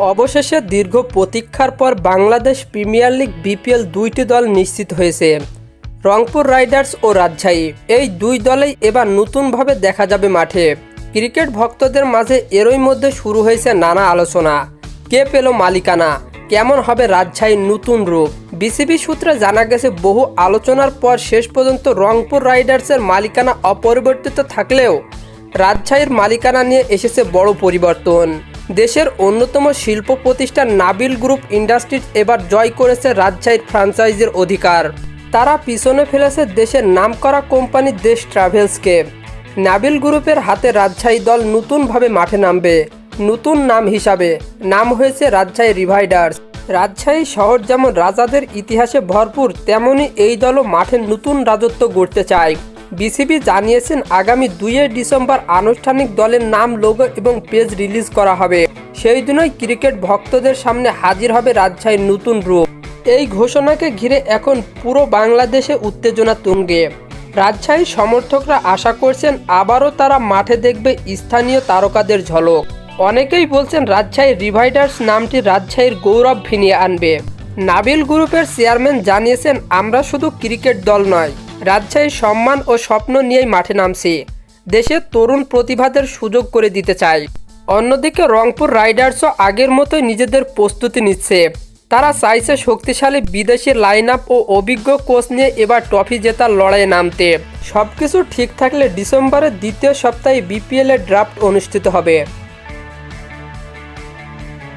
অবশেষে দীর্ঘ প্রতীক্ষার পর বাংলাদেশ প্রিমিয়ার লিগ বিপিএল দুইটি দল নিশ্চিত হয়েছে। রংপুর রাইডার্স ও রাজশাহী, এই দুই দলেই এবার নতুনভাবে দেখা যাবে মাঠে। ক্রিকেট ভক্তদের মাঝে এরই মধ্যে শুরু হয়েছে নানা আলোচনা। কে পেল মালিকানা? কেমন হবে রাজশাহীর নতুন রূপ? বিসিবি সূত্রে জানা গেছে, বহু আলোচনার পর শেষ পর্যন্ত রংপুর রাইডার্সের মালিকানা অপরিবর্তিত থাকলেও রাজশাহীর মালিকানা নিয়ে এসেছে বড় পরিবর্তন। দেশের অন্যতম শিল্প প্রতিষ্ঠান নাবিল গ্রুপ ইন্ডাস্ট্রিজ এবার জয় করেছে রাজশাহীর ফ্র্যাঞ্চাইজির অধিকার। তারা পিছনে ফেলেছে দেশের নামকরা কোম্পানি দেশ ট্রাভেলসকে। নাবিল গ্রুপের হাতে রাজশাহী দল নতুনভাবে মাঠে নামবে। নতুন নাম হিসাবে নাম হয়েছে রাজশাহী রিভাইডার্স। রাজশাহী শহর যেমন রাজাদের ইতিহাসে ভরপুর, তেমনি এই দলও মাঠে নতুন রাজত্ব গড়তে চায়। বিসিবি জানিয়েছেন আগামী দুইয়ে ডিসেম্বর আনুষ্ঠানিক দলের নাম, লোগো এবং পেজ রিলিজ করা হবে। সেই দিনই ক্রিকেট ভক্তদের সামনে হাজির হবে রাজশাহীর নতুন রূপ। এই ঘোষণাকে ঘিরে এখন পুরো বাংলাদেশে উত্তেজনা তুঙ্গে। রাজশাহী সমর্থকরা আশা করছেন আবারও তারা মাঠে দেখবে স্থানীয় তারকাদের ঝলক। অনেকেই বলছেন রাজশাহী রিভাইডার্স নামটি রাজশাহীর গৌরব ফিনিয়ে আনবে। নাবিল গ্রুপের চেয়ারম্যান জানিয়েছেন, আমরা শুধু ক্রিকেট দল নয় রাজশাহীর সম্মান ও স্বপ্ন নিয়েই মাঠে নামছে। দেশের তরুণ প্রতিভাদের সুযোগ করে দিতে চাই অন্যদিকে রংপুর রাইডার্সও আগের মতোই নিজেদের প্রস্তুতি নিচ্ছে। তারা চাইছে শক্তিশালী বিদেশি লাইন ও অভিজ্ঞ কোচ নিয়ে এবার ট্রফি জেতার লড়াইয়ে নামতে। সবকিছু ঠিক থাকলে ডিসেম্বরের দ্বিতীয় সপ্তাহে বিপিএল এর ড্রাফট অনুষ্ঠিত হবে।